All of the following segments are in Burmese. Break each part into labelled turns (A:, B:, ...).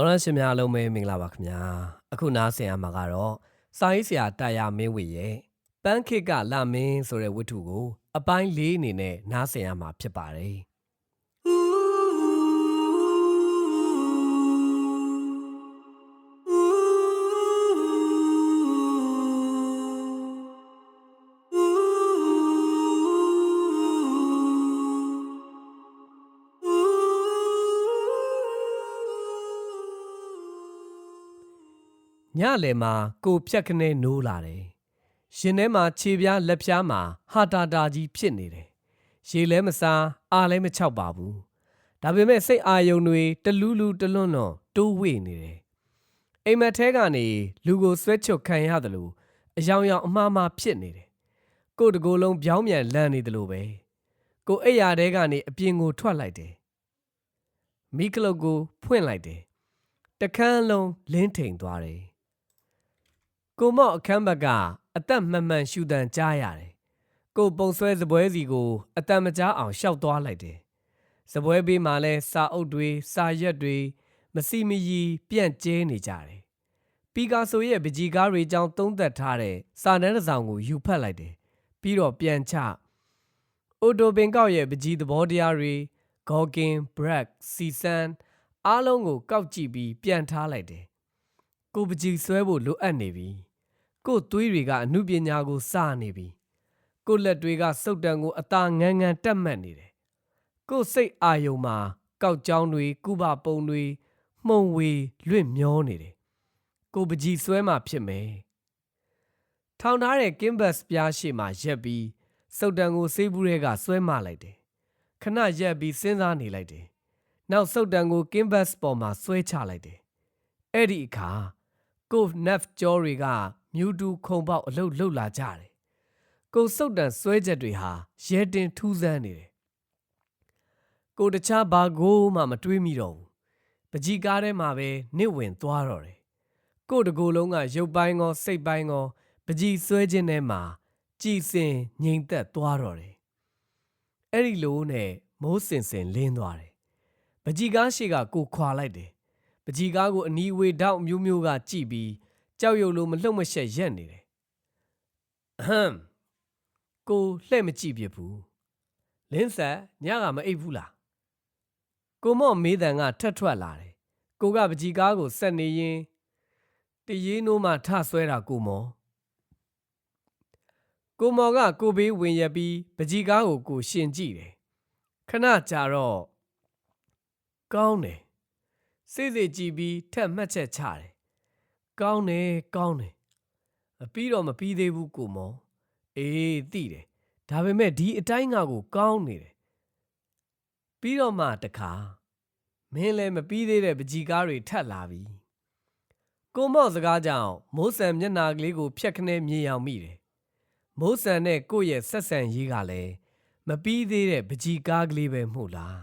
A: တော်ရရှင်များအားလုံးပဲမင်္ဂလာပါခင်ဗျာအခုနားဆင်ရမှာကတော့စာရေးဆရာတာယာမင်းဝေရဲ့ပန်းခေတ်ကလာမင်းဆိုတဲ့ဝတ္ထုကို အပိုင်းလေးအနေနဲ့နားဆင်ရမှာဖြစ်ပါတယ် ညလယ်မှာကိုဖြတ်ခနဲနိုးလာတယ်ရှင်ထဲမှာခြေပြားလက်ပြားမှာဟာတာတာကြီးဖြစ်နေတယ်ရေလဲမစားအားလဲမချောက်ပါဘူးဒါပေမဲ့စိတ်အာယုံတွေတလူးလူတလွန်းတော့တိုးဝေနေတယ်အိမ်မက်ထဲကနေလူကိုဆွဲချွတ်ခံရတယ်လို့အယောင်ယောင်အမှားမှားဖြစ်နေတယ်ကိုယ်တကိုယ်လုံးပြောင်းပြန်လန့်နေတယ်လို့ပဲကိုအိပ်ရာထဲကနေအပြင်ကိုထွက်လိုက်တယ်မိကလုတ်ကိုဖွင့်လိုက်တယ်တခန်းလုံးလင်းထိန်သွားတယ် ကိုမော့အခန်းဘက်ကအသက်မှန်မှန်ရှူတန်ကြားရတယ်ကိုပုံဆွဲစပွဲစီကိုအတန်မကြားအောင်ရှောက်သွားလိုက်တယ်စပွဲဘေးမှာလဲစာအုပ်တွေစာရွက်တွေမစီမရီပြန့်ကျဲနေကြတယ်ပီကာဆိုရဲ့ပကြီကားတွေကြောင်းသုံးသက်ထားတဲ့စာတန်းတစ်စောင်ကိုယူဖတ်လိုက်တယ်ပြီးတော့ပြန်ချအိုတိုပင်ကောက်ရဲ့ပကြီသဘောတရားတွေဂေါကင်ဘရက်စီဆန်အားလုံးကိုကောက်ကြည့်ပြီးပြန်ထားလိုက်တယ်ကိုပကြီဆွဲဖို့လိုအပ်နေပြီ ကို့သွေးတွေကအမှုပညာကိုစနေပြီကို့လက်တွေကစုတ်တံကိုအသာငန်းငန်းတက်မှတ်နေတယ်ကို့စိတ်အာယုံမှာကောက်ကြောင်းတွေကုဘပုံတွေမှုံဝေလွင့်မျောနေတယ်ကိုပကြီးဆွဲမှဖြစ်မယ်ထောင်ထားတဲ့ကင်းဘတ်ပြားရှိမှရက်ပြီးစုတ်တံကိုဆေးဘူးတွေကဆွဲမလိုက်တယ်ခဏရက်ပြီးစဉ်းစားနေလိုက်တယ်နောက်စုတ်တံကိုကင်းဘတ်ပေါ်မှာဆွဲချလိုက်တယ်အဲ့ဒီအခါ ကိုနက်ကြောတွေကမြူတူခုံပေါက်အလုတ်လှုပ်လာကြတယ်။ကိုစုတ်တန်ဆွဲချက်တွေဟာရဲတင်ထူးဆန်းနေတယ်။ကိုတခြားဘာကိုမှမတွေးမိတော့ဘူး။ပကြီးကားထဲမှာပဲနစ်ဝင်သွားတော့တယ်။ကိုတကိုယ်လုံးကရုပ်ပိုင်းကောစိတ်ပိုင်းကောပကြီးဆွဲခြင်းထဲမှာကြည်စင်ငြိမ်သက်သွားတော့တယ်။အဲ့ဒီလိုနဲ့မိုးစင်စင်လင်းသွားတယ်။ပကြီးကားရှိကကိုခွာလိုက်တယ်။ ပကြီးကားကိုအနီးဝေတောက်မျိုးမျိုးကကြည့်ပြီးကြောက်ရွံ့လို့မလှုပ်မရှက်ရက်နေတယ်အဟမ်ကိုလှဲ့မကြည့်ပြဘူးလင်းဆက်ညကမအိပ်ဘူးလားကိုမော့မေးတန်ကထက်ထွက်လာတယ်ကိုကပကြီးကားကိုဆက်နေရင်တရေနိုးမှထဆွဲတာကိုမော်ကိုမော်ကကိုဘေးဝင်ရပြီးပကြီးကားကိုကိုရှင်ကြည့်တယ်ခဏကြာတော့ကောင်းတယ် စိတ်စိတ်ကြည့်ပြီးထက်မှတ်ချက်ချတယ်ကောင်းတယ်ကောင်းတယ်မပြီးတော့မပြီးသေးဘူးကိုမောအေးသိတယ်ဒါပေမဲ့ဒီအတိုင်းငါကိုကောင်းနေတယ်ပြီးတော့မှတခါမင်းလည်းမပြီးသေးတဲ့ပကြီကားတွေထပ်လာပြီကိုမော့စကားကြောင့်မိုးဆန်မျက်နာကလေးကိုဖြတ်ခနဲမြေအောင်မိတယ်မိုးဆန်နဲ့ကိုယ့်ရဲ့ဆက်ဆံရေးကလည်းမပြီးသေးတဲ့ပကြီကားကလေးပဲမှုလား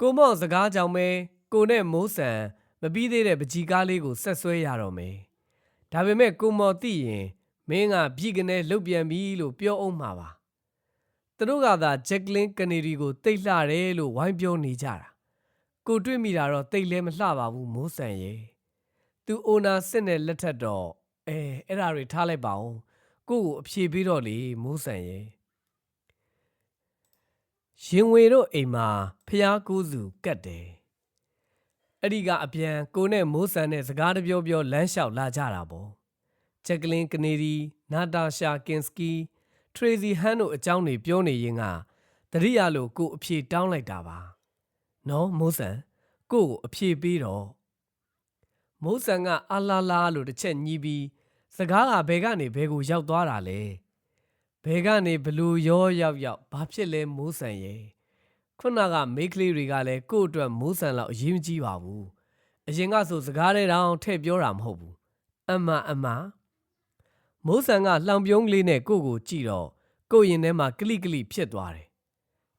A: ကိုမော့စကားကြောင့်ပဲကိုနဲ့မိုးဆန်မပြီးသေးတဲ့ပကြီကားလေးကိုဆက်ဆွဲရတော့မယ်။ဒါပေမဲ့ကိုမော်သိရင်မင်းကပြည်ကနေလုတ်ပြန်ပြီလို့ပြောအောင်မှာပါ။သူတို့ကသာဂျက်ကလင်းကနေဒီကိုတိတ်လှတယ်လို့ဝိုင်းပြောနေကြတာ။ကိုတွေ့မိတာတော့တိတ်လဲမလှပါဘူးမိုးဆန်ရဲ့။သူအိုနာစစ်နဲ့လက်ထက်တော့အဲအဲ့ဒါတွေထားလိုက်ပါအောင်။ကိုကိုအဖြေပေးတော့လေမိုးဆန်ရဲ့။ ရင်ဝေတို့အိမ်မှာဖျားကူးစုကတ်တယ်အဲ့ဒီကအပြန်ကိုနဲ့မိုးဆန်နဲ့စကားတပြောပြောလမ်းလျှောက်လာကြတာပေါ့ချက်ကလင်ကနေဒီနာတာရှာကင်စကီထရေစီဟန်တို့အကြောင်းတွေပြောနေရင်ကတရိယာလိုကိုအဖြေတောင်းလိုက်တာပါနော်မိုးဆန်ကိုကိုအဖြေပေးတော့မိုးဆန်ကအလာလာလို့တစ်ချက်ညီးပြီးစကားကဘယ်ကနေဘယ်ကိုရောက်သွားတာလဲ ဘယ်ကနေဘလူရောရောက်ရောက်ဘာဖြစ်လဲမိုးဆန်ရဲ့ခုနကမိတ်ကလေးတွေကလည်းကို့အတွက်မိုးဆန်လောက်အရေးမကြီးပါဘူးအရင်ကဆိုစကားတွေတောင်ထည့်ပြောတာမဟုတ်ဘူးအမအမမိုးဆန်ကလှောင်ပြုံးကလေးနဲ့ကို့ကိုကြည့်တော့ကို့ရင်ထဲမှာကလိကလိဖြစ်သွားတယ်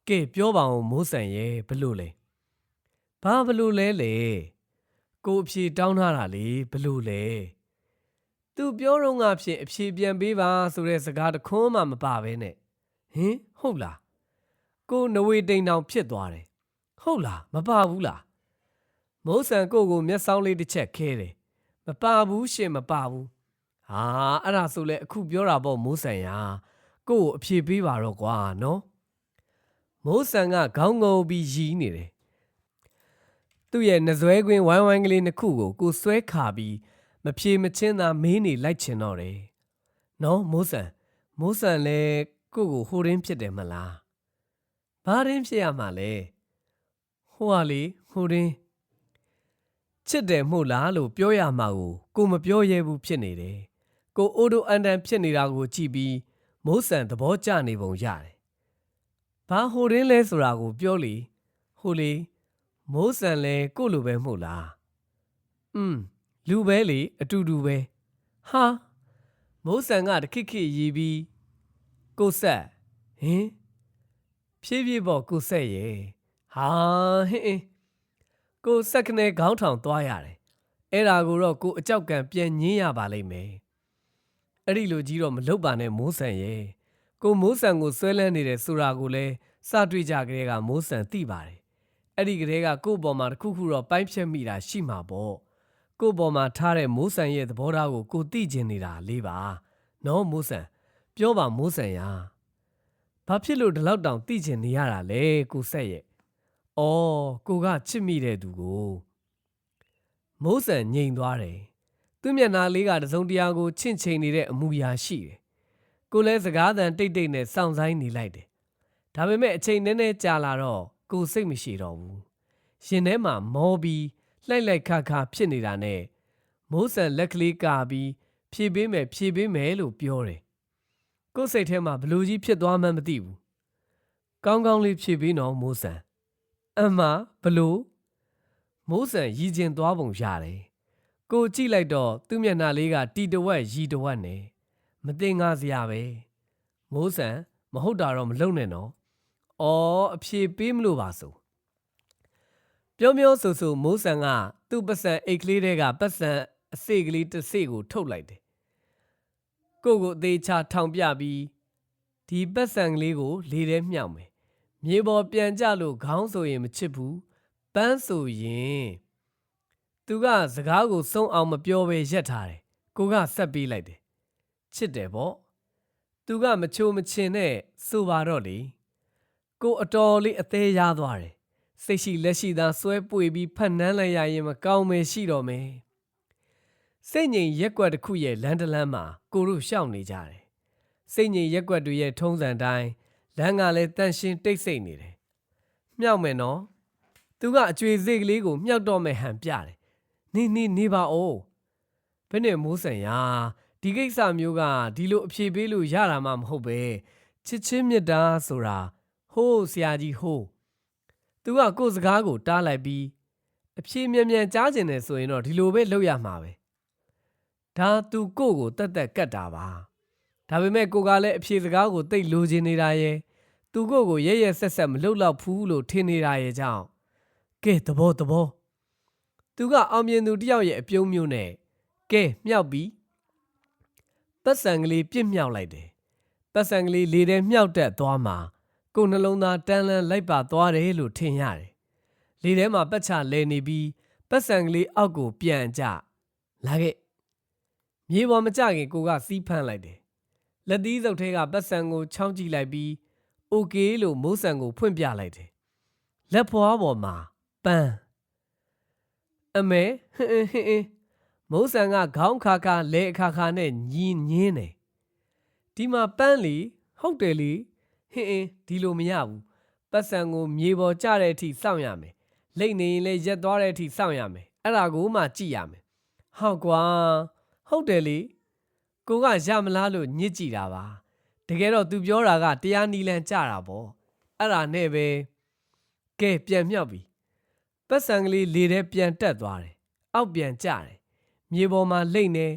A: ကဲပြောပါဦးမိုးဆန်ရဲ့ဘလို့လဲဘာဘလို့လဲလေကိုအဖြေတောင်းထားတာလေဘလို့လဲ သူပြောတော့ငါဖြင့်အဖြေပြန်ပေးပါဆိုတဲ့စကားတခွန်းမှမပါဘဲနဲ့ဟင်ဟုတ်လားကိုနဝေတိန်တောင်ဖြစ်သွားတယ်ဟုဟုတ်လားမပါဘူးလားမိုးဆန်ကိုကိုမျက်စောင်းလေးတစ်ချက်ခဲတယ်မပါဘူးရှင်မပါဘူးဟာအဲ့ဒါဆိုလဲအခုပြောတာပေါ့မိုးဆန်ရာကိုကိုအဖြေပေးပါတော့ကွာနော်မိုးဆန်ကခေါင်းငုံပြီးရီးနေတယ်သူ့ရဲ့နှစွဲကွင်းဝိုင်းဝိုင်းကလေးနှစ်ခုကိုကိုဆွဲခါပြီး မဖြေမချင်းသာမေးနေလိုက်ချင်တော့တယ်နော်မိုးဆန်မိုးဆန်လဲကိုကိုဟိုရင်းဖြစ်တယ်မလားဘာရင်းဖြစ်ရမှာလဲဟိုဟာလေဟိုရင်းချစ်တယ်မို့လားလို့ပြောရမှာကိုကိုမပြောရဲဘူးဖြစ်နေတယ်ကိုအိုဒိုအန်တန်ဖြစ်နေတာကိုကြည့်ပြီးမိုးဆန်သဘောကျနေပုံရတယ်ဘာဟိုရင်းလဲဆိုတာကိုပြောလေဟိုလေမိုးဆန်လဲကိုလိုပဲမို့လားอืม လူပဲလေအတူတူပဲဟာမိုးဆန်ကတခိခိရီးပြီးကိုဆက်ဟင်ဖြည်းဖြည်းပေါ့ကိုဆက်ရဲ့ဟာဟင်အင်းကိုဆက်ကနေခေါင်းထောင်သွားရတယ်အဲ့ဒါကိုတော့ကိုအကြောက်ကံပြန်ညင်းရပါလိမ့်မယ်အဲ့ဒီလိုကြီးတော့မလုပ်ပါနဲ့မိုးဆန်ရဲ့ကိုမိုးဆန်ကိုဆွဲလန်းနေတယ်ဆိုတာကိုလည်းစတွေ့ကြကလေးကမိုးဆန်သိပါတယ်အဲ့ဒီကလေးကကို့ပေါ်မှာတစ်ခုခုတော့ပိုင်းဖြတ်မိတာရှိမှာပေါ့ ကို့ပေါ်မှာထားတဲ့မိုးဆန်ရဲ့သဘောထားကိုကိုသိကျင်နေတာလေးပါနော်မိုးဆန်ပြောပါမိုးဆန်ရာဘာဖြစ်လို့ဒီလောက်တောင်သိကျင်နေရတာလဲကိုဆက်ရဲ့အော်ကိုကချစ်မိတဲ့သူကိုမိုးဆန်ငြိမ်သွားတယ်သူ့မျက်နှာလေးကတစုံတရာကိုချင့်ချိန်နေတဲ့အမူအရာရှိတယ်ကိုလည်းစကားသံတိတ်တိတ်နဲ့စောင့်ဆိုင်နေလိုက်တယ်ဒါပေမဲ့အချိန်နည်းနည်းကြာလာတော့ကိုစိတ်မရှိတော့ဘူးရှင်ထဲမှာမောပြီး လှိုက်လိုက်ခါခါဖြစ်နေတာနဲ့မိုးဆန်လက်ကလေးကာပြီးဖြည့်ပေးမယ်ဖြည့်ပေးမယ်လို့ပြောတယ်ကိုယ်စိတ်ထဲမှာဘလူကြီးဖြစ်သွားမှန်းမသိဘူးကောင်းကောင်းလေးဖြည့်ပေးနော်မိုးဆန်အမဘလို့မိုးဆန်ရည်ကျင်သွားပုံရတယ်ကိုကြည့်လိုက်တော့သူ့မျက်နှာလေးကတီတဝက်ရီတဝက်နဲ့မသိငါစရာပဲမိုးဆန်မဟုတ်တာတော့မလုံနဲ့နော်အော်အဖြေပေးမလို့ပါဆို ပြောပြောဆိုဆိုမိုးဆန်ကသူ့ပတ်စံအိတ်ကလေးတွေကပတ်စံအစိတ်ကလေးတစ်စိတ်ကိုထုတ်လိုက်တယ်ကိုကိုအသေးချထောင်ပြပြီးဒီပတ်စံကလေးကို လေထဲမြှောက်မယ်မြေပေါ်ပြန်ကြလို့ခေါင်းဆိုရင်မချစ်ဘူးပန်းဆိုရင်သူကစကားကိုစုံအောင်မပြောဘဲရက်ထားတယ်ကိုကဆက်ပေးလိုက်တယ်ချစ်တယ်ပေါ့သူကမချိုမချင်နဲ့ဆိုပါတော့လေကိုအတော်လေးအသေးရသွားတယ် စိတ်ရှိလက်ရှိသာစွဲပွေပြီးဖတ်နှမ်းလိုက်ရရင်မကောင်းမယ်ရှိတော့မယ်စိတ်ငြိမ်ရက်ွက်တစ်ခုရဲ့လမ်းတစ်လမ်းမှာကိုတို့ရှောက်နေကြတယ်စိတ်ငြိမ်ရက်ွက်တွေရဲ့ထုံးစံတိုင်းလမ်းကလည်းတန့်ရှင်းတိတ်ဆိတ်နေတယ်မြောက်မယ်နော်သူကအကျွေစိတ်ကလေးကိုမြောက်တော့မယ်ဟန်ပြတယ်နေနေနေပါဦးဘယ်နဲ့မိုးဆန်ရာဒီကိစ္စမျိုးကဒီလိုအဖြေပေးလို့ရတာမှမဟုတ်ပဲချစ်ချင်းမြတ်တာဆိုတာဟိုးဆရာကြီးဟိုး သူကကိုယ်စကားကိုတားလိုက်ပြီးအဖြေမြန်မြန်ကြားကျင်တယ်ဆိုရင်တော့ဒီလိုပဲလုပ်ရမှာပဲဒါသူကိုယ့်ကိုတက်တက်ကတ်တာပါဒါပေမဲ့ကိုကလည်းအဖြေစကားကိုတိတ်လိုချင်နေတာရဲ့သူကိုယ့်ကိုရဲရဲဆက်ဆက်မလှုပ်တော့ဘူးလို့ထင်နေတာရဲ့ကြောင့်ကဲသဘောသဘောသူကအောင်မြင်သူတယောက်ရဲ့အပြုံးမျိုးနဲ့ကဲမြောက်ပြီးပတ်စံကလေးပြစ်မြောက်လိုက်တယ်ပတ်စံကလေးလေထဲမြောက်တက်သွားမှာ ကိုယ်နှလုံးသားတန်းလန်းလိုက်ပါသွားတယ်လို့ထင်ရတယ်လေထဲမှာပတ်ချလဲနေပြီးပတ်စံကလေးအောက်ကိုပြန်ကျလာခဲ့မြေပေါ်မကျခင်ကိုကစီးဖမ်းလိုက်တယ်လက်သီးစုပ်ထဲကပတ်စံကိုချောင်းကြည့်လိုက်ပြီးโอเคလို့မိုးဆန်ကိုဖွင့်ပြလိုက်တယ်လက်ဖွားပေါ်မှာပန်းအမေဟင်းဟင်းဟင်းမိုးဆန်ကခေါင်းခါခါလဲအခါခါနဲ့ညီးညင်းတယ်ဒီမှာပန်းလီဟုတ်တယ်လီ ဟင်းအင်းဒီလိုမရဘူးပတ်စံကိုမြေပေါ်ကျတဲ့အထိစောင့်ရမယ်လိတ်နေရင်လည်းရက်သွားတဲ့အထိစောင့်ရမယ်အဲ့ဒါကိုမှကြည့်ရမယ်ဟောက်ကွာဟုတ်တယ်လီကိုကရမလားလို့ညစ်ကြည့်တာပါတကယ်တော့သူပြောတာကတရားနီလန်ကြတာပေါ့အဲ့ဒါနဲ့ပဲကဲပြန်မြောက်ပြီပတ်စံကလေးလေထဲပြန်တက်သွားတယ်အောက်ပြန်ကျတယ်မြေပေါ်မှာလိမ့်နေ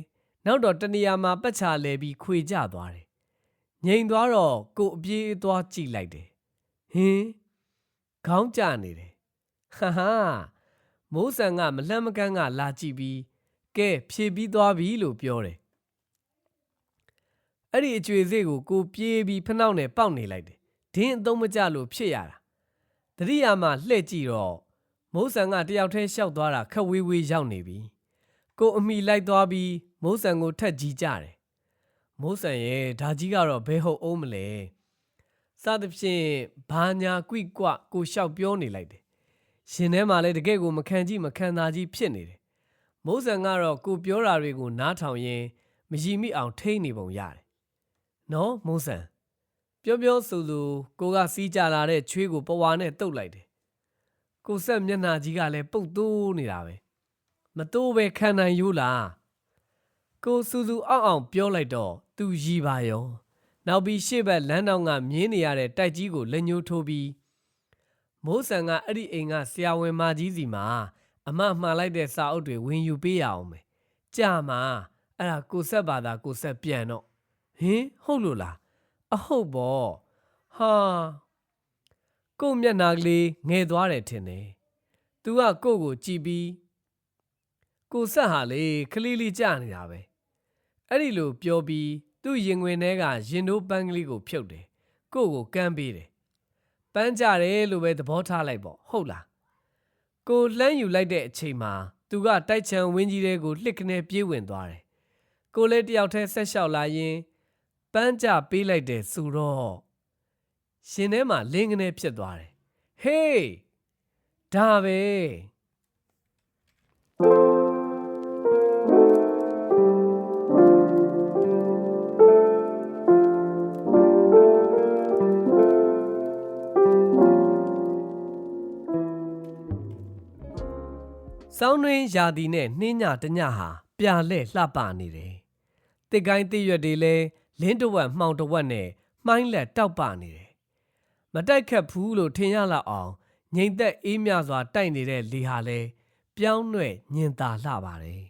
A: နောက်တော့တနေရာမှာပတ်ချလဲပြီးခွေကျသွားတယ် ငိန်သွားတော့ကိုအပြေးသွားကြည့်လိုက်တယ်ဟင်းခေါင်းကျနေတယ်ဟာဟာမိုးဆန်ကမလှမ်းမကန်းကလာကြည့်ပြီးကဲဖြေပြီးသွားပြီလို့ပြောတယ်အဲ့ဒီအကျွေစေးကိုကိုပြေးပြီးဖနှောက်နဲ့ပေါက်နေလိုက်တယ်ဒင်းအသုံးမကျလို့ဖြစ်ရတာတတတိယမှလှည့်ကြည့်တော့မိုးဆန်ကတယောက်တည်းရှောက်သွားတာခက်ဝေးဝေးရောက်နေပြီကိုအမိလိုက်သွားပြီးမိုးဆန်ကိုထက်ကြီးကြတယ် မိုးဆန်ရဲ့ဓာကြီးကတော့ဘဲဟုတ်အောင်မလဲစသဖြင့်ဘာညာကွိကွကိုလျှောက်ပြောနေလိုက်တယ်ရှင်ထဲမှာလည်းတကယ့်ကိုမခံကြည့်မခံသာကြီးဖြစ်နေတယ်မိုးဆန်ကတော့ကိုပြောတာတွေကိုနားထောင်ရင်းမယီမိအောင်ထိန်းနေပုံရတယ်နော်မိုးဆန်ပြောပြောဆိုဆိုကိုကစီးကြလာတဲ့ချွေးကိုပဝါနဲ့တုတ်လိုက်တယ်။ကိုဆက်မျက်နှာကြီးကလည်းပုတ်သိုးနေတာပဲ။မတိုးပဲခံနိုင်ရိုးလား။ကိုစူစူအောက်အောင်ပြောလိုက်တော့ သူရီပါရော။နောက်ပြီးရှေ့ဘက်လမ်းတောင်ကမြင်းနေရတဲ့တိုက်ကြီးကိုလက်ညှိုးထိုးပြီးမိုးဆန်ကအဲ့ဒီအိမ်ကဆရာဝန်မကြီးစီမှာအမမှားလိုက်တဲ့စာအုပ်တွေဝင်ယူပေးရအောင်မယ်။ကြာမှာအဲ့ဒါကိုဆက်ပါသာကိုဆက်ပြန်တော့ဟင်ဟုတ်လို့လားအဟုတ်ပေါ့ဟာကို့မျက်နာကလေးငယ်သွားတယ်ထင်တယ်။ तू ကကို့ကိုကြည်ပြီးကိုဆက်ဟာလေခလေးလေးကြာနေတာပဲ။အဲ့ဒီလိုပြောပြီး သူ့ရင်ခွင်ထဲကရင်တို့ပန်းကလေးကိုဖြုတ်တယ်။ကို့ကိုကမ်းပေးတယ်။ပန်းကြတယ်လို့ပဲသဘောထားလိုက်ပေါ့ဟုတ်လား။ကိုလှမ်းယူလိုက်တဲ့အချိန်မှာသူကတိုက်ချံဝင်းကြီးတဲကိုလှစ်ကနေပြေးဝင်သွားတယ်။ကိုလည်းတယောက်တည်းဆက်လျှောက်လာရင်ပန်းကြပေးလိုက်တယ်ဆိုတော့ရှင်ထဲမှာလင်းကနေဖြစ်သွားတယ်ဟေးဒါပဲ စောင်းတွင်ရာသီနဲ့နှင်းညတညဟာပြာလဲ့လှပနေတယ်။တစ်ကိုင်းတစ်ရွက်တွေလဲလင်းတဝက်မှောင်တဝက်နဲ့မှိုင်းလက်တောက်ပနေတယ်။မတိုက်ခတ်ဘူးလို့ထင်ရလောက်အောင်ငိမ့်သက်အေးမြစွာတိုက်နေတဲ့လေဟာလဲပြောင်းရွဲ့ညင်သာလှပါတယ်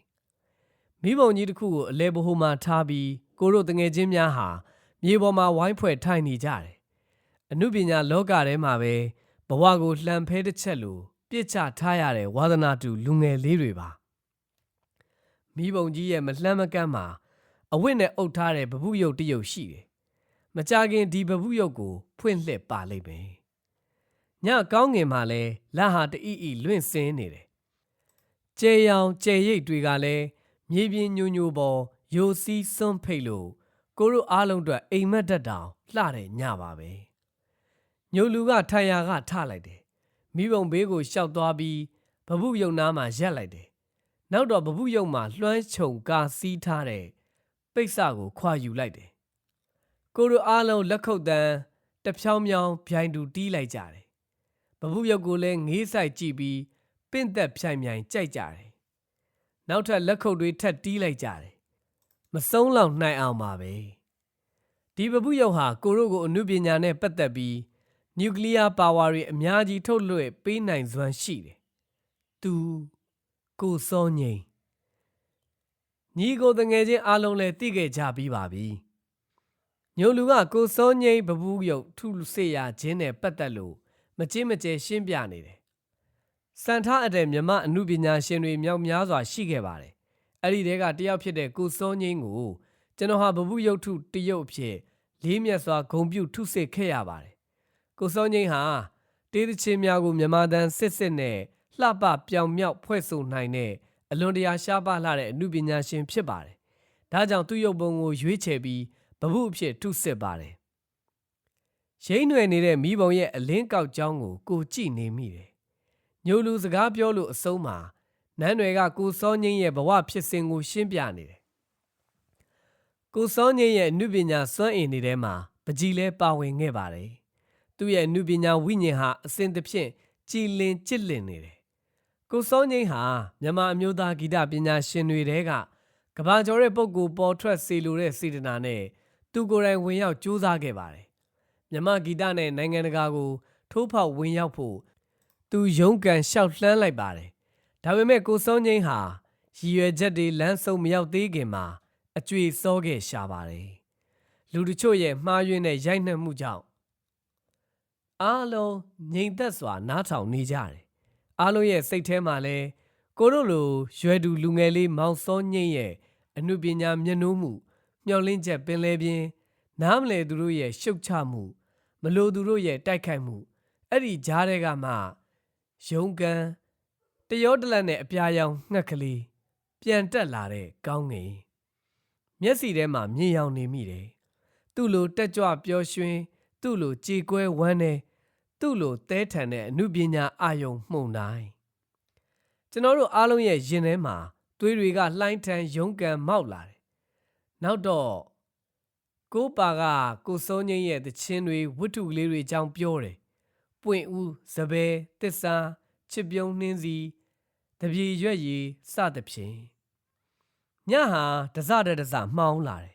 A: ။မိဘုံကြီးတစ်ခုကိုအလဲဘိုးမှထားပြီးကိုတို့တငယ်ချင်းများဟာမြေပေါ်မှာဝိုင်းဖွဲ့ထိုင်နေကြတယ်။အမှုပညာလောကထဲမှာပဲဘဝကိုလှန်ဖဲတစ်ချက်လို ပြစ်ချထားရတဲ့ဝါသနာတူလူငယ်လေးတွေပါ။မိဘုံကြီးရဲ့မလှမ်းမကမ်းမှာအဝတ်နဲ့အုပ်ထားတဲ့ပပုရုပ်တစ်ရုပ်ရှိတယ်။မကြခင်ဒီပပုရုပ်ကိုဖွင့်လှစ်ပါလိမ့်မယ်။ညကောင်းငင်မှာလဲလဟာတအီအီလွင့်စင်းနေတယ်။ကျဲရောင်ကျဲရိတ်တွေကလည်းမြေပြင်ညိုညိုပေါ်ယိုစီးစွန့်ဖိတ်လို့ကိုတို့အားလုံးအတွက်အိမ်မက်တက်တောင်လှတဲ့ညပါပဲ။ညိုလူကထိုင်ရာကထလိုက်တယ်။ မိဘုံဘေးကိုရှောက်သွားပြီးပပုရုပ်နားမှာရက်လိုက်တယ်။နောက်တော့ပပုရုပ်မှာလွှမ်းခြုံကာစီးထားတဲ့ပိတ်စကိုခွာယူလိုက်တယ်။ကိုတို့အားလုံးလက်ခုပ်တန်းတဖြောင်းဖြောင်းဗျိုင်တူတီးလိုက်ကြတယ်။ပပုရုပ်ကိုလည်းငေးဆိုင်ကြည့်ပြီးပင့်သက်ဖြိုင်မြိုင်ကြိုက်ကြတယ်။နောက်ထပ်လက်ခုပ်တွေထပ်တီးလိုက်ကြတယ်။မဆုံးလောက်နိုင်အောင်ပါပဲ။ဒီပပုရုပ်ဟာကိုတို့ကိုအမှုပညာနဲ့ပတ်သက်ပြီး နျူကလ িয়ার ပါဝါတွေအများကြီးထုတ်လွှင့်ပေးနိုင်စွမ်းရှိတယ်။သူကိုစောငိမ့်ညီကိုတငယ်ချင်းအားလုံးလည်းသိခဲ့ကြပြီးပါပြီ။ညိုလူကကိုစောငိမ့်ဘဘူးရုပ်ထုစေရခြင်းနဲ့ပတ်သက်လို့မကြည့်မကျဲရှင်းပြနေတယ်။စံထားအတဲ့မြမအမှုပညာရှင်တွေမြောက်များစွာရှိခဲ့ပါတယ်။အဲ့ဒီတဲကတယောက်ဖြစ်တဲ့ကိုစောငိမ့်ကိုကျွန်တော်ဟာဘဘူးရုပ်ထုတရုပ်အဖြစ်လေးမြတ်စွာဂုံပြုထုစစ်ခဲ့ရပါတယ်။ ကိုစောငိမ့်ဟာတေးသချင်းများကိုမြန်မာတန်စစ်စစ်နဲ့လှပပြောင်မြောက်ဖွဲ့ဆိုနိုင်တဲ့အလွန်တရာရှားပါလှတဲ့အမှုပညာရှင်ဖြစ်ပါတယ်။ဒါကြောင့်သူ့ရုပ်ပုံကိုရွေးချယ်ပြီးဗဟုအဖြစ်ထုစစ်ပါတယ်။ရိမ့်နွယ်နေတဲ့မိဘုံရဲ့အလင်းကောက်ကြောင်းကိုကိုကြည့်နေမိတယ်။ညိုလူစကားပြောလို့အဆုံးမှာနန်းတွေကကိုစောငင်းရဲ့ဘဝဖြစ်စဉ်ကိုရှင်းပြနေတယ်။ကိုစောငင်းရဲ့အမှုပညာစွမ်းအင်တွေထဲမှာပကြီးလဲပါဝင်ခဲ့ပါတယ်။ သူ့ရဲ့အမှုပညာဝိညာဉ်ဟာအစဉ်တစ်ဖြင့်ကြည်လင်ကြစ်လင်နေတယ်ကိုစောငိမ့်ဟာမြန်မာအမျိုးသားဂီတပညာရှင်တွေတဲကကဘာကျော်တဲ့ပုံကိုပေါ်ထွက်စေလိုတဲ့စေတနာနဲ့သူကိုယ်တိုင်ဝင်ရောက်ကြိုးစားခဲ့ပါတယ်။မြန်မာဂီတနဲ့နိုင်ငံတကာကိုထိုးဖောက်ဝင်ရောက်ဖို့သူရုန်းကန်လျှောက်လှမ်းလိုက်ပါတယ်။ဒါပေမဲ့ကိုစောငိမ့်ဟာရည်ရွယ်ချက်တွေလမ်းဆုံးမရောက်သေးခင်မှာအကျွေစောခဲ့ရှာပါတယ်။လူတချို့ရဲ့မှားယွင်းတဲ့ရိုက်နှက်မှုကြောင့် အားလုံးငြိမ်သက်စွာ နားထောင်နေကြတယ်အားလုံးရဲ့စိတ်ထဲမှာလဲကိုတို့လိုရွယ်တူလူငယ်လေးမောင်စောညိမ့်ရဲ့အမှုပညာမျက်နှိုးမှုမျောလင်းချက်ပင်လဲပြင်းနားမလဲသူတို့ရဲ့ရှုတ်ချမှုမလိုသူတို့ရဲ့တိုက်ခိုက်မှုအဲ့ဒီကြားထဲကမှရုံကန်တရောတလက်နဲ့အပြာရောင်ငှက်ကလေးပြန်တက်လာတဲ့ကောင်းငင်မျက်စီထဲမှာမြင်ရောင်နေမိတယ်သူ့လိုတက်ကြွပျော်ရွှင် သူ့လိုကြေကွဲဝမ်းနေ သူ့လိုသဲထန်တဲ့အမှုပညာအာယုံမှုန်တိုင်းကျွန်တော်တို့အားလုံးရဲ့ရင်ထဲမှာသွေးတွေကလှိုင်းထန်ရုံးကန်မောက်လာတယ်နောက်တော့ကိုပါကကိုစိုးငိမ့်ရဲ့တခြင်းတွေဝတ္ထုကလေးတွေအကြောင်းပြောတယ်ပွင့်ဦးစပယ်တစ္ဆာချစ်ပြုံးနှင်းစီတပြေရွက်ရည်စသဖြင့်ညဟာတစတဲ့တစမှောင်းလာတယ်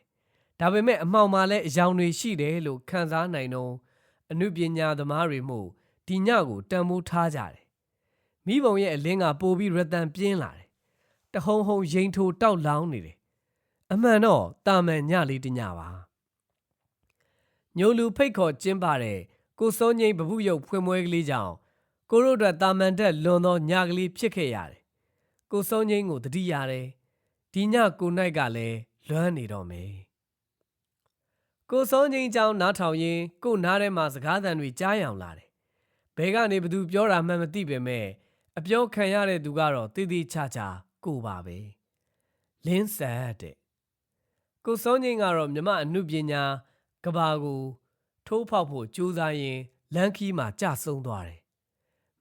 A: ဒါပေမဲ့အမှောင်မှာလည်းအယောင်တွေရှိတယ်လို့ခံစားနိုင်တော့ အနုပညာသမားတွေမို့ဒီညကိုတန်ဖိုးထားကြတယ်မိဘုံရဲ့အလင်းကပိုပြီးရတန်ပြင်းလာတယ်တဟုံဟုံရင်ထိုတောက်လောင်းနေတယ်အမှန်တော့တာမန်ညလေးတစ်ညပါညိုလူဖိတ်ခေါ်ကျင်းပတဲ့ကိုစောငိမ့်ပပုရုပ်ဖွင့်ပွဲကလေးကြောင့်ကိုတို့အတွက်တာမန်တက်လွန်သောညကလေးဖြစ်ခဲ့ရတယ်ကိုစောငိမ့်ကိုတတိရတယ်ဒီညကိုနိုင်ကလည်းလွမ်းနေတော့မယ် ကိုစောငိမ့်ကြောင့်နားထောင်ရင်းကိုနားထဲမှာစကားသံတွေကြားယောင်လာတယ်ဘဲကနေဘသူပြောတာမှန်မသိပေမဲ့အပြောခံရတဲ့သူကတော့တည်တည်ချာချာကိုပါပဲလင်းဆက်တဲ့ကိုစောငိမ့်ကတော့မြမအမှုပညာကဘာကိုထိုးဖောက်ဖို့ကြိုးစားရင်လမ်းခီးမှာကြဆုံးသွားတယ်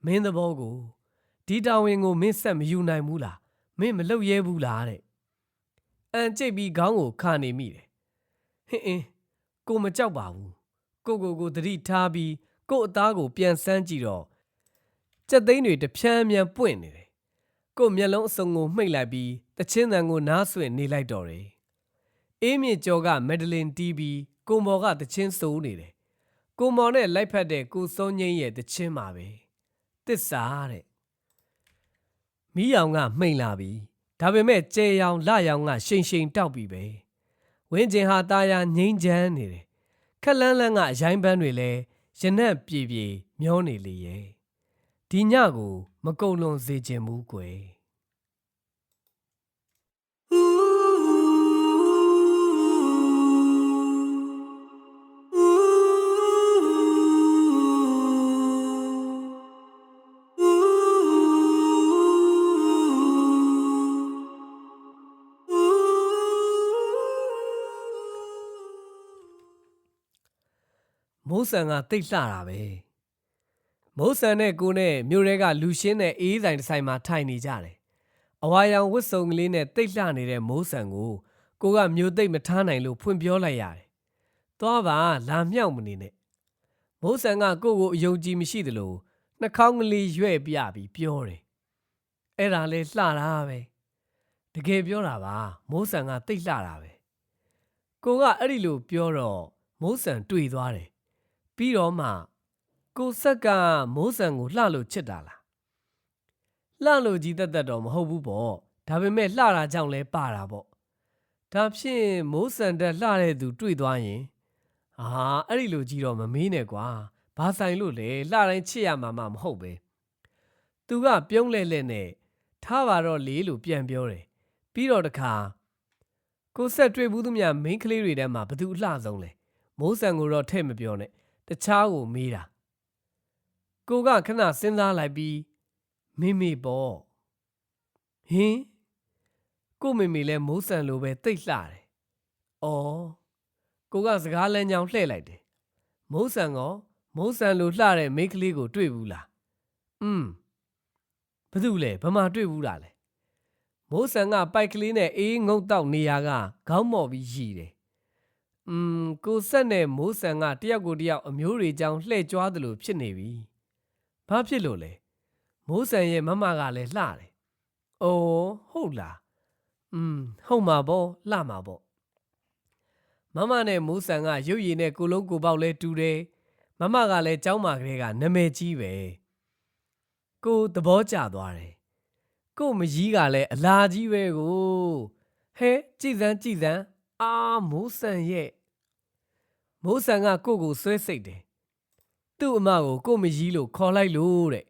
A: မင်းသဘောကိုဒီတာဝန်ကိုမင်းဆက်မယူနိုင်ဘူးလားမင်းမလုပ်ရဲဘူးလားတဲ့အန်ကျိတ်ပြီးခေါင်းကိုခါနေမိတယ်ဟင်းအင်း ကိုမကြောက်ပါဘူးကိုကိုကိုတတိထားပြီးကို့အသားကိုပြန်ဆန်းကြည့်တော့ကြက်သိန်းတွေတဖြန်းမြန်ပွင့်နေတယ်ကို့မျက်လုံးအစုံကိုမှိတ်လိုက်ပြီးတချင်းတန်ကိုနားဆွင့်နေလိုက်တော့တယ်အေးမြင့်ကျော်ကမက်ဒလင်တီးပြီးကိုမော်ကတချင်းစိုးနေတယ်ကိုမော်နဲ့လိုက်ဖက်တဲ့ကိုစောငိမ့်ရဲ့တချင်းပါပဲတစ္ဆာတဲ့မီးရောင်ကမှိန်လာပြီဒါပေမဲ့ကြဲရောင်လရောင်ကရှိန်ရှိန်တောက်ပြီပဲ ဝင်းကျင်ဟာตาရငိမ့်ချမ်းနေတယ်ခက်လန်းလန်းကအရိုင်းပန်းတွေလဲရနက်ပြေပြေမျောနေလေရဲ့ဒီညကို မကုံလွန်စေခြင်းဘူးကွယ် မိုးဆန်ကတိတ်လှတာပဲမိုးဆန်နဲ့ကိုနဲ့မြို့ထဲကလူရှင်းတဲ့အေးဆိုင်တစ်ဆိုင်မှာထိုင်နေကြတယ်အဝါရောင်ဝတ်စုံကလေးနဲ့တိတ်လှနေတဲ့မိုးဆန်ကိုကိုကမျိုးသိပ်မထားနိုင်လို့ဖွင့်ပြောလိုက်ရတယ်သွားပါလာမြောက်မနေနဲ့မိုးဆန်ကကိုကိုအယုံကြည်မရှိသလိုနှာခေါင်းကလေးရွဲ့ပြပြီးပြောတယ်အဲ့ဒါလေလှတာပဲတကယ်ပြောတာပါမိုးဆန်ကတိတ်လှတာပဲကိုကအဲ့ဒီလိုပြောတော့မိုးဆန်တွေ့သွားတယ် ပြီးတော့မှကိုဆက်ကမိုးဆန်ကိုလှလို့ချစ်တာလားလှလို့ကြီးတက်တက်တော့မဟုတ်ဘူးပေါ့ဒါပေမဲ့လှတာကြောင့်လဲပါတာပေါ့ဒါဖြင့်မိုးဆန်တက်လှတဲ့သူတွေ့သွားရင်အာအဲ့ဒီလိုကြီးတော့မမေးနဲ့ကွာဘာဆိုင်လို့လဲလှတိုင်းချစ်ရမှာမှမဟုတ်ပဲသူကပြုံးလဲလဲနဲ့ထားပါတော့လေလို့ပြန်ပြောတယ်ပြီးတော့တခါကိုဆက်တွေ့ဘူးသမျှမိန်းကလေးတွေထဲမှာဘသူအလှဆုံးလဲမိုးဆန်ကိုတော့ထဲ့မပြောနဲ့ တခြားကိုမေးတာကိုကခဏစဉ်းစားလိုက်ပြီးမိမိပေါ့ဟင်ကိုမိမိလဲမိုးဆန်လိုပဲတိတ်လှတယ်။အော်ကိုကစကားလမ်းကြောင်းလှည့်လိုက်တယ်။မိုးဆန်ကမိုးဆန်လိုလှတဲ့မိန်းကလေးကိုတွေ့ဘူးလား။อืมဘသူလဲဘမတွေ့ဘူးလားလဲ။မိုးဆန်ကပိုက်ကလေးနဲ့အေးငုံတောက်နေရကခေါင်းမော်ပြီးရည်တယ်။ อืมကိုဆက်နဲ့မိုးဆန်ကတယောက်ကိုတယောက်အမျိုးတွေကြောင်းလှဲ့ကြွားသလိုဖြစ်နေပြီ။ဘာဖြစ်လို့လဲ။မိုးဆန်ရဲ့မမကလည်းလှတယ်။အိုးဟုတ်လား။อืมဟုတ်မှာပေါ့လှမှာပေါ့။မမနဲ့မိုးဆန်ကရုပ်ရည်နဲ့ကိုလုံးကိုပေါက်လဲတူတယ်။မမကလည်းเจ้าမကလေးကနာမည်ကြီးပဲ။ကိုသဘောကျသွားတယ်။ကိုမကြီးကလည်းအလာကြီးပဲကို။ဟဲကြည်စမ်းကြည်စမ်း အာမိုးဆန်ရဲ့မိုးဆန်ကကိုကိုဆွဲစိတ်တယ်သူ့အမကိုကိုမကြီးလို့ခေါ်လိုက်လို့တဲ့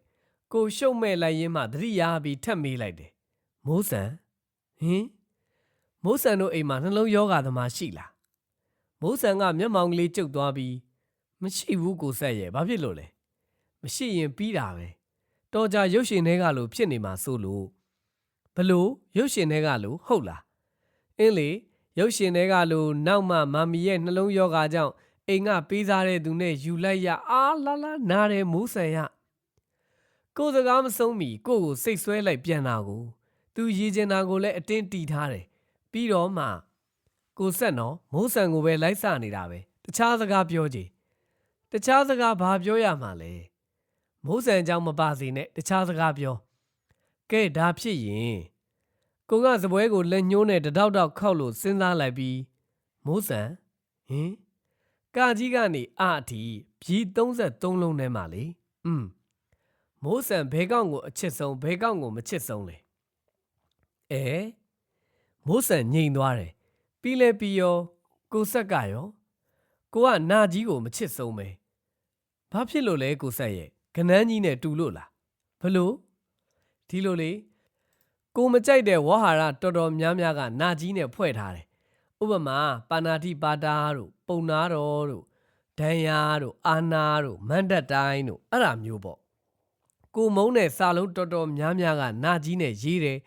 A: ကိုရှုံမဲ့လိုက်ရင်းမှသတိရပြီးထပ်မေးလိုက်တယ်မိုးဆန်ဟင်မိုးဆန်တို့အိမ်မှာနှလုံးယောဂသမားရှိလားမိုးဆန်ကမျက်မှောင်ကလေးကျုပ်သွားပြီးမရှိဘူးကိုဆက်ရဲ့ဘာဖြစ်လို့လဲမမရှိရင်ပြီးတာပဲတော်ကြရုပ်ရှင်တွေကလို့ဖြစ်နေမှာဆိုလို့ဘလို့ရုပ်ရှင်တွေကလို့ဟုတ်လားအင်းလေ ရုပ်ရှင်တွေကလို့နောက်မှမမီရဲ့နှလုံးယောဂါကြောင့်အိမ်ကပေးစားတဲ့သူနဲ့ယူလိုက်ရအာလာလာနားတယ်မိုးဆန်ရကိုယ်စကားမဆုံးမီကိုယ့်ကိုစိတ်ဆွဲလိုက်ပြန်တာကိုသူရည်ကျင်တာကိုလည်းအတင်းတီထားတယ်ပြီးတော့မှကိုဆက်နော်မိုးဆန်ကိုပဲလိုက်စနေတာပဲတခြားစကားပြောကြည်တခြားစကားဘာပြောရမှာလဲမိုးဆန်ကြောင့်မပါစေနဲ့တခြားစကားပြောကဲဒါဖြစ်ရင် ကိုကစပွဲကိုလက်ညှိုးနဲ့တတောက်တောက်ခောက်လို့စဉ်းစားလိုက်ပြီးမိုးဆန်ဟင်ကာကြီးကနေအအတီဖြီး33လုံးထဲမှာလေอืมမိုးဆန်ဘဲကောက်ကိုအချစ်ဆုံးဘဲကောက်ကိုမချစ်ဆုံးလေအဲမိုးဆန်ငြိမ်သွားတယ်ပြီးလဲပြီးရောကိုဆက်ကရောကိုကနာကြီးကိုမချစ်ဆုံးပဲဘာဖြစ်လို့လဲကိုဆက်ရဲ့ကနန်းကြီးနဲ့တူလို့လားဘလို့ဒီလိုလေ ကိုမကြိုက်တဲ့ဝါဟာရတော်တော်များများကနာကြီးနဲ့ဖွဲ့ထားတယ်ဥပမာပါဏာတိပါတာတို့ပုံနာတော်တို့ဒန်ယာတို့အာနာတို့မန္တတိုင်းတို့အဲ့ဒါမျိုးပေါ့ကိုမုံနဲ့စာလုံးတော်တော်များများကနာကြီးနဲ့ရေးတယ်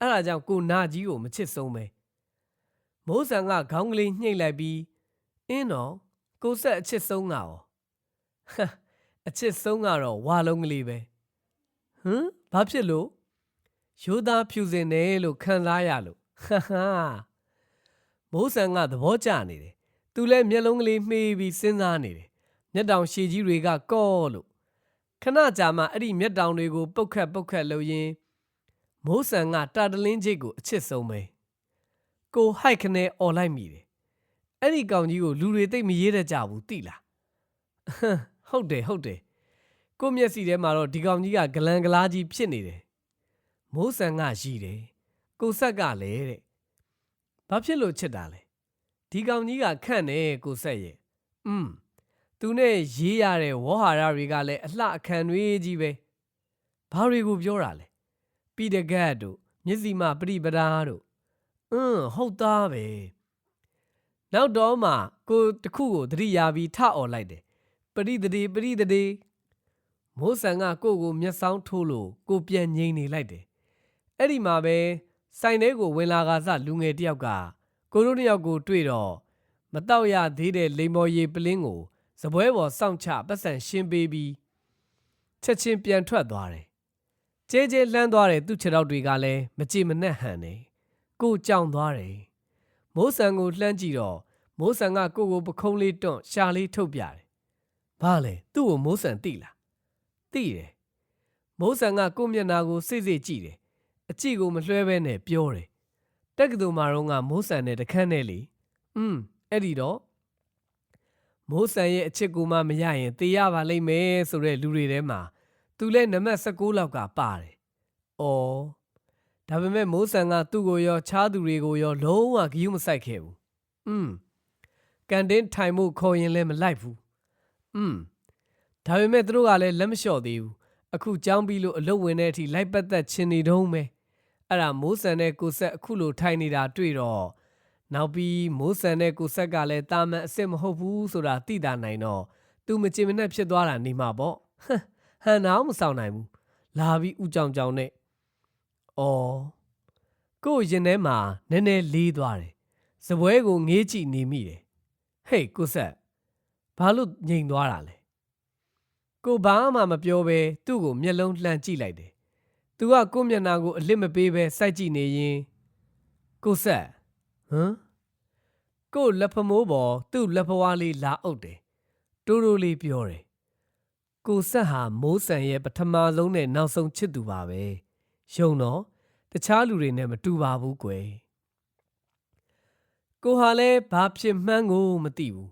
A: အဲ့ဒါကြောင့်ကိုနာကြီးကိုမချစ်ဆုံးပဲမိုးဆန်ကခေါင်းကလေးညှိတ်လိုက်ပြီးအင်းတော့ကိုဆက်အချစ်ဆုံးကရောဟမ်အချစ်ဆုံးကတော့ဝါလုံးကလေးပဲဟမ်ဘာဖြစ်လို့ ရိုးသားဖြူစင်တယ်လို့ခံစားရလို့ဟာဟာမိုးဆန်ကသဘောကျနေတယ်သူလည်းမျက်လုံးကလေးမှေးပြီးစဉ်းစားနေတယ်မျက်တောင်ရှည်ကြီးတွေကကော့လို့ခဏကြာမှအဲ့ဒီမျက်တောင်တွေကိုပုတ်ခတ်ပုတ်ခတ်လို့ရင်းမိုးဆန်ကတာတလင်းချိတ်ကိုအချစ်ဆုံးပဲကိုဟိုက်ခနဲអော်လိုက်မိတယ်အဲ့ဒီကောင်ကြီးကိုလူတွေသိပ်မရေးတတ်ကြဘူးတိလားဟမ်ဟုတ်တယ်ဟုတ်တယ်ကိုမျက်စိထဲမှာတော့ဒီကောင်ကြီးကဂလန်ဂလားကြီးဖြစ်နေတယ် မိုးဆန်ကရှိတယ်ကိုဆက်ကလည်းတဲ့ဘာဖြစ်လို့ချစ်တာလဲဒီကောင်ကြီးကခန့်တယ်ကိုဆက်ရဲ့อืมသူနဲ့ရေးရတဲ့ဝေါ်ဟာရတွေကလည်းအလှအခံတွေကြီးပဲဘာတွေကိုပြောတာလဲပိတကတ်တို့မျက်စိမပရိပဒါတို့အင်းဟုတ်သားပဲနောက်တော့မှကိုတခုကိုသတိရပြီးထអော်လိုက်တယ်ပရိသတိပရိသတိမိုးဆန်ကကိုကိုမျက်စောင်းထိုးလို့ကိုပြန်ငိမ့်နေလိုက်တယ် အဲ့ဒီမှာပဲဆိုင်ထဲကိုဝင်လာကစလူငယ်တယောက်ကကိုတို့တယောက်ကိုတွေ့တော့မတော့ရသေးတဲ့လိမ်မော်ရီပလင်းကိုစပွဲပေါ်စောင့်ချပတ်စံရှင်းပေးပြီးချက်ချင်းပြန်ထွက်သွားတယ်ကျဲကျဲလှမ်းသွားတဲ့သူ့ခြေထောက်တွေကလည်းမကြည်မနှက်ဟန်နေကိုကြောင်သွားတယ်မိုးဆန်ကိုလှမ်းကြည့်တော့မိုးဆန်ကကိုကိုပခုံးလေးတွန့်ရှာလေးထုတ်ပြတယ်ဘာလဲသူ့ကိုမိုးဆန်တိလားတိတယ်မိုးဆန်ကကိုမျက်နာကိုစိတ်စိတ်ကြည့်တယ် အကြည့်ကိုမလွှဲဘဲနဲ့ပြောတယ်တက်ကတူမာတော့ကမိုးဆန်နဲ့တခန်းနဲ့လေอืมအဲ့ဒီတော့မိုးဆန်ရဲ့အချစ်ကိုမှမရရင်တေးရပါလိမ့်မယ်ဆိုတဲ့လူတွေထဲမှာသူလဲနံပါတ်16လောက်ကပါတယ်။အော်ဒါပေမဲ့မိုးဆန်ကသူ့ကိုရောခြားသူတွေကိုရောလုံးဝဂရုမစိုက်ခဲ့ဘူး။อืมကန်တင်းထိုင်မှုခေါ်ရင်လည်းမလိုက်ဘူး။อืมဒါပေမဲ့သူတို့ကလည်းလက်မလျှော့သေးဘူး။အခုကြောင်းပြီးလို့အလုတ်ဝင်တဲ့အထိလိုက်ပတ်သက်ချင်နေတုံးပဲ။ အဲ့ဒါမိုးဆန်နဲ့ကိုဆက်အခုလိုထိုင်နေတာတွေ့တော့နောက်ပြီးမိုးဆန်တဲ့ကိုဆက်ကလည်းတာမန်အစ်စ်မဟုတ်ဘူးဆိုတာသိတာနိုင်တော့သူမချင်မနှက်ဖြစ်သွားတာနေမှာပေါ့ဟမ်ဟန်အောင်မဆောင်နိုင်ဘူးလာပြီးဥကြောင်ကြောင်နဲ့အော်ကို့ရင်ထဲမှာနည်းနည်းလေးသွားတယ်စပွဲကိုငေးကြည့်နေမိတယ်ဟေးကိုဆက်ဘာလို့ငြိမ်သွားတာလဲကိုဘာမှမပြောဘဲသူ့ကိုမျက်လုံးလှမ်းကြည့်လိုက်တယ် သူကကို့မျက်နှာကိုအလစ်မပေးဘဲစိုက်ကြည့်နေရင်ကိုဆက်ဟမ်ကို့လက်ဖမိုးပေါ်သူ့လက်ဖဝါးလေးလာအုပ်တယ်တိုးတိုးလေးပြောတယ်ကိုဆက်ဟာမိုးဆန်ရဲ့ပထမဆုံးနဲ့နောက်ဆုံးချစ်သူပါပဲယုံတော့တခြားလူတွေနဲ့မတူပါဘူးကွယ်ကိုဟာလည်းဘာဖြစ်မှန်းကိုမသိဘူး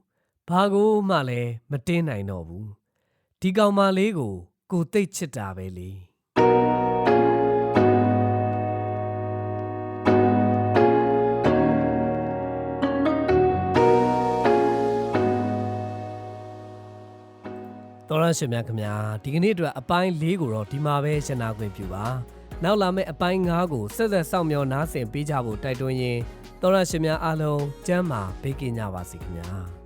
A: ဘာကိုမှလည်းမတင်းနိုင်တော့ဘူးဒီကောင်မလေးကိုကိုသိတ်ချစ်တာပဲလေ တော်ရရှင်များခင်ဗျာဒီကနေ့အတွက်အပိုင်း၄ကိုတော့ဒီမှာပဲရှင်းနာခွင့်ပြုပါနောက်လာမယ့်အပိုင်း၅ကိုဆက်ဆက်စောင့်မျှော်နားဆင်ပေးကြဖို့တိုက်တွန်းရင်းတော်ရရှင်များအားလုံးကျမ်းမာပေးကင်းကြပါစေခင်ဗျာ